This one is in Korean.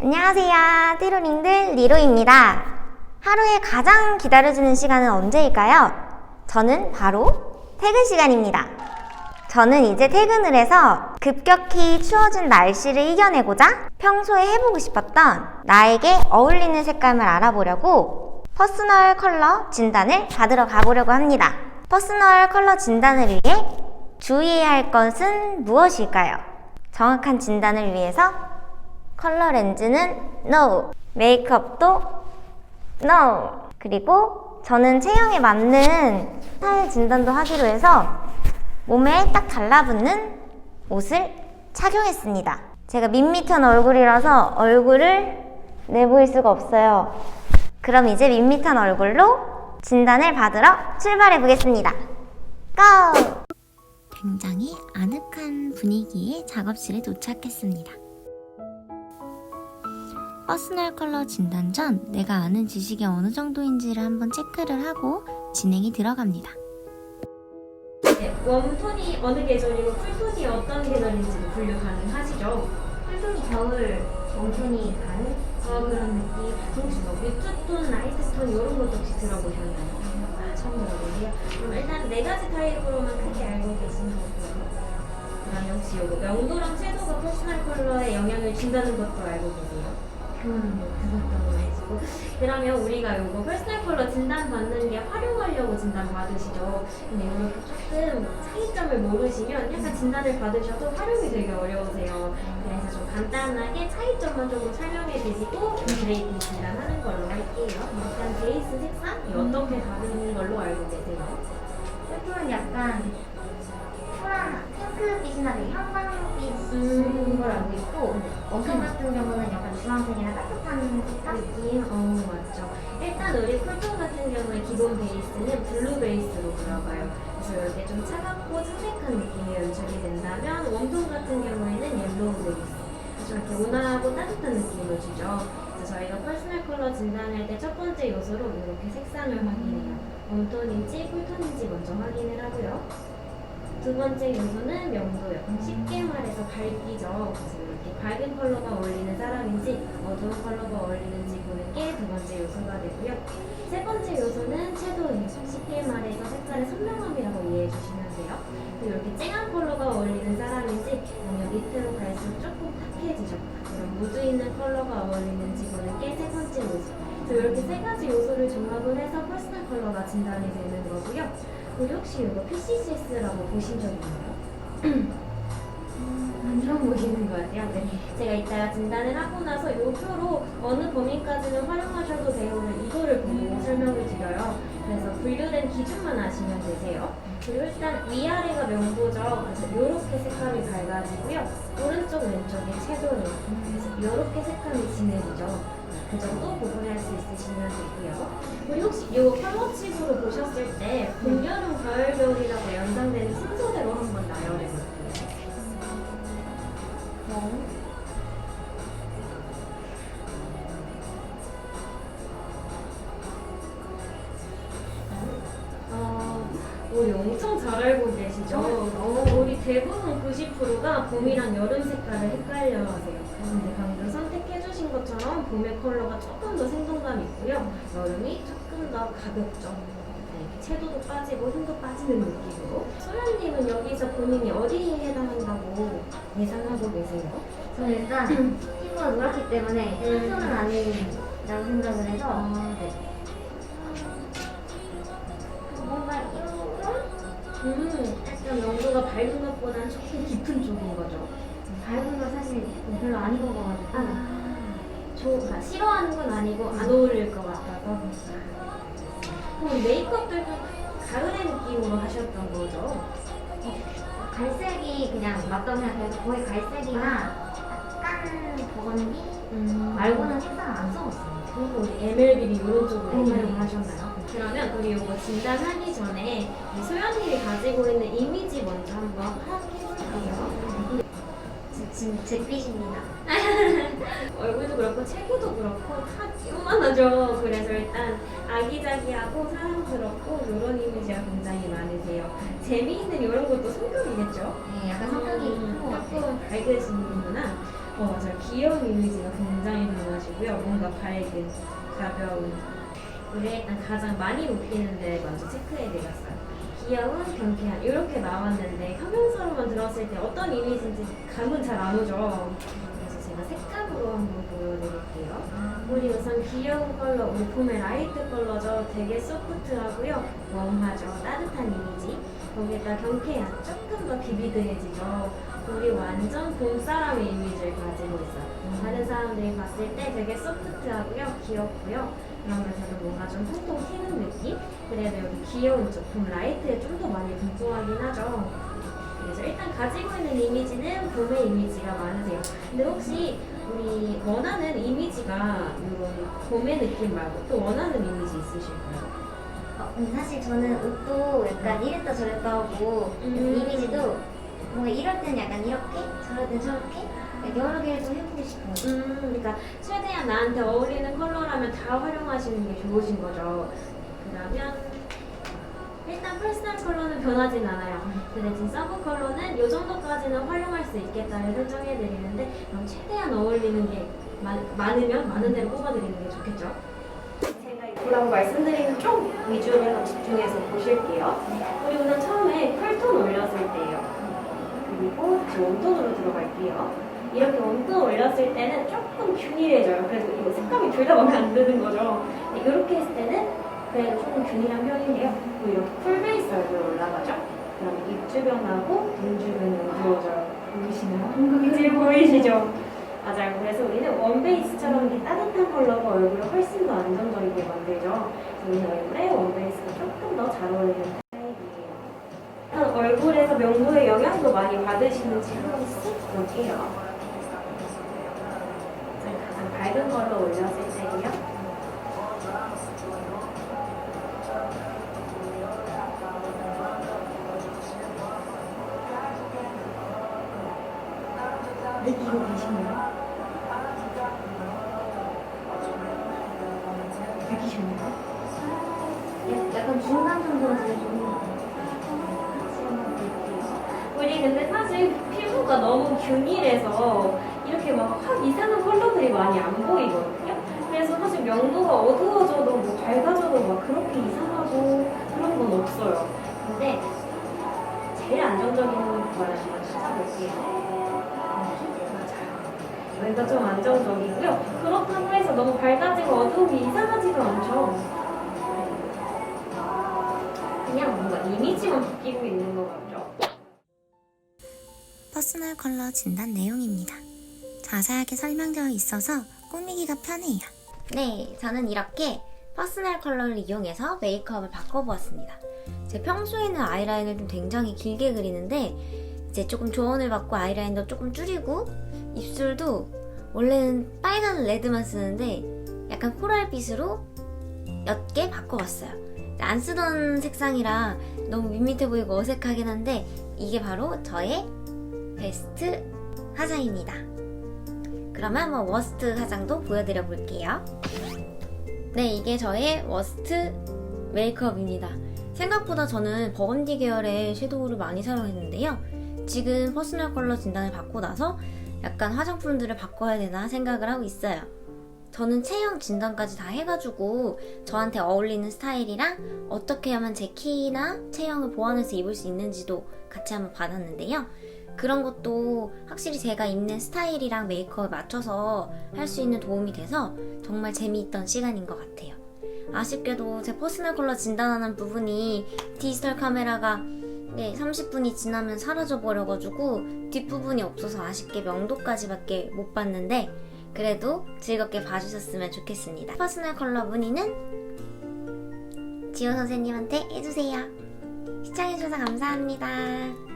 안녕하세요. 띠로링들 리로입니다. 하루에 가장 기다려지는 시간은 언제일까요? 저는 바로 퇴근 시간입니다. 저는 이제 퇴근을 해서 급격히 추워진 날씨를 이겨내고자 평소에 해보고 싶었던 나에게 어울리는 색감을 알아보려고 퍼스널 컬러 진단을 받으러 가보려고 합니다. 퍼스널 컬러 진단을 위해 주의해야 할 것은 무엇일까요? 정확한 진단을 위해서 컬러 렌즈는 no, 메이크업도 no. 그리고 저는 체형에 맞는 스타일 진단도 하기로 해서 몸에 딱 달라붙는 옷을 착용했습니다. 제가 밋밋한 얼굴이라서 얼굴을 내보일 수가 없어요. 그럼 이제 밋밋한 얼굴로 진단을 받으러 출발해 보겠습니다. 고! 굉장히 아늑한 분위기의 작업실에 도착했습니다. 퍼스널 컬러 진단 전 내가 아는 지식이 어느 정도인지를 한번 체크를 하고 진행이 들어갑니다. 네, 웜톤이 어느 계절이고 쿨톤이 어떤 계절인지도 분류 가능하시죠? 쿨톤이 겨울, 웜톤이 가을, 아 그런 느낌. 혹시 뭐 뮤트톤, 라이트톤 이런 것도 혹시 들어보셨나요? 아, 처음 들어보세요? 그럼 일단 네 가지 타입으로만 크게 알고 계신 거고요. 그다음에 혹시 요거 명도랑 채도가 퍼스널 컬러에 영향을 준다는 것도 알고 계세요? 음, 그것도 알고 그러면 우리가 요거 퍼스널 컬러 진단 받는 게 활용하려고 진단 받으시죠? 근데 이렇게 조금 차이점을 모르시면 약간 진단을 받으셔도 활용이 되게 어려우세요. 그래서 좀 간단하게 차이점만 조금 설명해 드리고 그레이팅 진단하는 걸로 할게요. 일단 베이스 색상이 어떻게 다른 걸로 알고 계세요? 쿨톤은 약간 푸른 핑크빛이나 되게 형광빛인 음. 걸 알고 있고 웜톤 같은 경우는 주황색이나 따뜻한? 느낌? 어, 맞죠. 일단 우리 쿨톤 같은 경우에 기본 베이스는 블루 베이스로 들어가요. 그래서 이렇게 좀 차갑고 창백한 느낌이 연출이 된다면 웜톤 같은 경우에는 옐로우 베이스. 좀 이렇게 온화하고 따뜻한 느낌을 주죠. 그래서 저희가 퍼스널 컬러 진단할 때 첫 번째 요소로 이렇게 색상을 확인해요. 웜톤인지 쿨톤인지 먼저 확인을 하고요. 두 번째 요소는 명도요. 쉽게 말해서 밝기죠. 이렇게 밝은 컬러가 어울리는 사람인지 어두운 컬러가 어울리는지 보는 게 두 번째 요소가 되고요. 세 번째 요소는 채도예요. 쉽게 말해서 색깔의 선명함이라고 이해해 주시면 돼요. 그리고 이렇게 쨍한 컬러가 어울리는 사람인지 아니면 밑으로 갈수록 조금 탁해지죠. 이런 무드 있는 컬러가 어울리는지 보는 게 세 번째 요소. 그래서 이렇게 세 가지 요소를 종합을 해서 퍼스널 컬러가 진단이 되는 거고요. 우리 혹시 이거 PCCS라고 보신 적 있나요? 보시는 것 같아요. 네. 제가 이따가 진단을 하고 나서 이 표로 어느 범위까지는 활용하셔도 되오는 이거를 보고 설명을 드려요. 그래서 분류된 기준만 아시면 되세요. 그리고 일단 위아래가 명도죠. 그래서 이렇게 색감이 밝아지고요. 오른쪽 왼쪽이 채도로 그래서 이렇게 색감이 진해지죠. 그 정도 구분할 수 있으시면 되고요. 우리 혹시 이 컬러칩으로 보셨을 때 봄, 여름, 가을, 겨울이라고 연상되는 순서대로 한번 나열해 볼게요. 엄청 잘 알고 계시죠? 어, 우리 대부분 90%가 봄이랑 여름 색깔을 헷갈려 하세요. 근데 방금 선택해주신 것처럼 봄의 컬러가 조금 더 생동감 있고요. 여름이 조금 더 가볍죠. 네, 채도도 빠지고 힘도 빠지는 느낌으로. 소연님은 여기서 본인이 어디에 해당한다고 예상하고 계세요? 저는 일단 피부가 노랗기 때문에 쿨톤은 아니라고 생각을 해서 아, 네. 음, 약간 명도가 밝은 것보다는 조금 깊은 쪽인 거죠. 밝은 거 사실 별로 안 입어봐가지고 저 그러니까 싫어하는 건 아니고 안 어울릴 것 같아서. 그럼 메이크업도 약간 가을의 느낌으로 하셨던 거죠? 갈색이 그냥 맞다고 생각해서 거의 갈색이나 약간 버건디 음, 말고는 색상 안 써봤어요. 그리고 우리 MLBB 이런 쪽으로 음. 활용하셨나요? 그러면 우리 이거 진단하기 전에 이 소연님이 가지고 있는 이미지 먼저 한번 파악해볼게요. 지금 잿빛입니다. 얼굴도 그렇고 체구도 그렇고 다 요만한 그죠. 그래서 일단 아기자기하고 사랑스럽고 이런 이미지가 굉장히 많으세요. 재미있는 이런 것도 성격이겠죠? 네, 약간 성격이 음. 조금 밝으시는구나. 어, 맞아요. 귀여운 이미지가 굉장히 강하시고요. 뭔가 밝은, 가벼운. 우리 일단 가장 많이 웃기는 데 먼저 체크해드렸어요. 귀여운, 경쾌한 이렇게 나왔는데 형용사로만 들었을 때 어떤 이미지인지 감은 잘 안 오죠. 그래서 제가 색감으로 한번 보여드릴게요. 우리 우선 귀여운 컬러, 우리 봄의 라이트 컬러죠. 되게 소프트하고요. 웜하죠. 따뜻한 이미지. 거기에다 경쾌한, 조금 더 비비드해지죠. 우리 완전 봄사람의 이미지를 가지고 있어요. 다른 사람들이 봤을 때 되게 소프트하고요. 귀엽고요. 그러면서도 뭔가 좀 통통 튀는 느낌? 그래도 여기 귀여운 쪽, 봄 라이트에 좀 더 많이 분포하긴 하죠. 그래서 일단 가지고 있는 이미지는 봄의 이미지가 많으세요. 근데 혹시 우리 원하는 이미지가 이런 봄의 느낌 말고 또 원하는 이미지 있으실까요? 어, 근데 사실 저는 옷도 약간 이랬다 저랬다 하고 음. 이미지도 뭔가 이럴 때는 약간 이렇게 저럴 때는 저렇게 여러 개를 좀 해보고 싶어요. 음, 그러니까 최대한 나한테 어울리는 컬러라면 다 활용하시는 게 좋으신 거죠. 그러면 일단 퍼스널 컬러는 변하진 않아요. 근데 지금 서브 컬러는 이 정도까지는 활용할 수 있겠다를 설정해 드리는데 그럼 최대한 어울리는 게 많, 많으면 많은 대로 뽑아드리는 게 좋겠죠. 제가 말씀드리는 쪽 위주로 해서 집중해서 보실게요. 우리 우선 처음에 쿨톤 올렸을 때예요. 그리고 다시 웜톤으로 들어갈게요. 이렇게 웜톤 올렸을 때는 조금 균일해져요. 그래서 이거 색감이 둘 다 마음에 안 드는 거죠. 이렇게 했을 때는 그래도 조금 균일한 편인데요. 그리고 이렇게 풀베이스 얼굴 올라가죠. 그럼 입 주변하고 눈 주변이 어두워져요. 보이시나요? 질 보이시죠? 맞아요. 그래서 우리는 원베이스처럼 이렇게 따뜻한 컬러가 얼굴을 훨씬 더 안정적이게 만들죠. 그래서 우리 얼굴에 원베이스가 조금 더 잘 어울리는. 일단 얼굴에서 명도의 영향도 많이 받으시는지 한 번씩 볼게요. 밝은 걸로 올렸을 때고요. 것 같아요. 우리 근데 사실 피부가 너무 균일해서 이렇게 막 확 이상한 컬러들이 많이 안 보이거든요. 그래서 사실 명도가 어두워져도 뭐 밝아져도 막 그렇게 이상하고 그런 건 없어요. 근데 제일 안정적인 걸 한번 찾아볼게요. 여기가 좀 안정적이고요. 그렇다고 해서 너무 밝아지고 어두움이 이상하지도 않죠. 그냥 뭔가 이미지만 바뀌고 있는 것 같죠. 퍼스널 컬러 진단 내용입니다. 자세하게 설명되어 있어서 꾸미기가 편해요. 네, 저는 이렇게 퍼스널 컬러를 이용해서 메이크업을 바꿔보았습니다. 제 평소에는 아이라인을 좀 굉장히 길게 그리는데 이제 조금 조언을 받고 아이라인도 조금 줄이고 입술도 원래는 빨간 레드만 쓰는데 약간 코랄빛으로 옅게 바꿔봤어요. 안 쓰던 색상이라 너무 밋밋해 보이고 어색하긴 한데 이게 바로 저의 베스트 화장입니다. 그러면 한번 워스트 화장도 보여드려 볼게요. 네, 이게 저의 워스트 메이크업입니다. 생각보다 저는 버건디 계열의 섀도우를 많이 사용했는데요. 지금 퍼스널 컬러 진단을 받고 나서 약간 화장품들을 바꿔야 되나 생각을 하고 있어요. 저는 체형 진단까지 다 해가지고 저한테 어울리는 스타일이랑 어떻게 하면 제 키나 체형을 보완해서 입을 수 있는지도 같이 한번 받았는데요. 그런 것도 확실히 제가 입는 스타일이랑 메이크업에 맞춰서 할 수 있는 도움이 돼서 정말 재미있던 시간인 것 같아요. 아쉽게도 제 퍼스널 컬러 진단하는 부분이 디지털 카메라가 네, 30분이 지나면 사라져 버려가지고 뒷부분이 없어서 아쉽게 명도까지밖에 못 봤는데 그래도 즐겁게 봐주셨으면 좋겠습니다. 퍼스널 컬러 문의는 지호 선생님한테 해주세요. 시청해주셔서 감사합니다.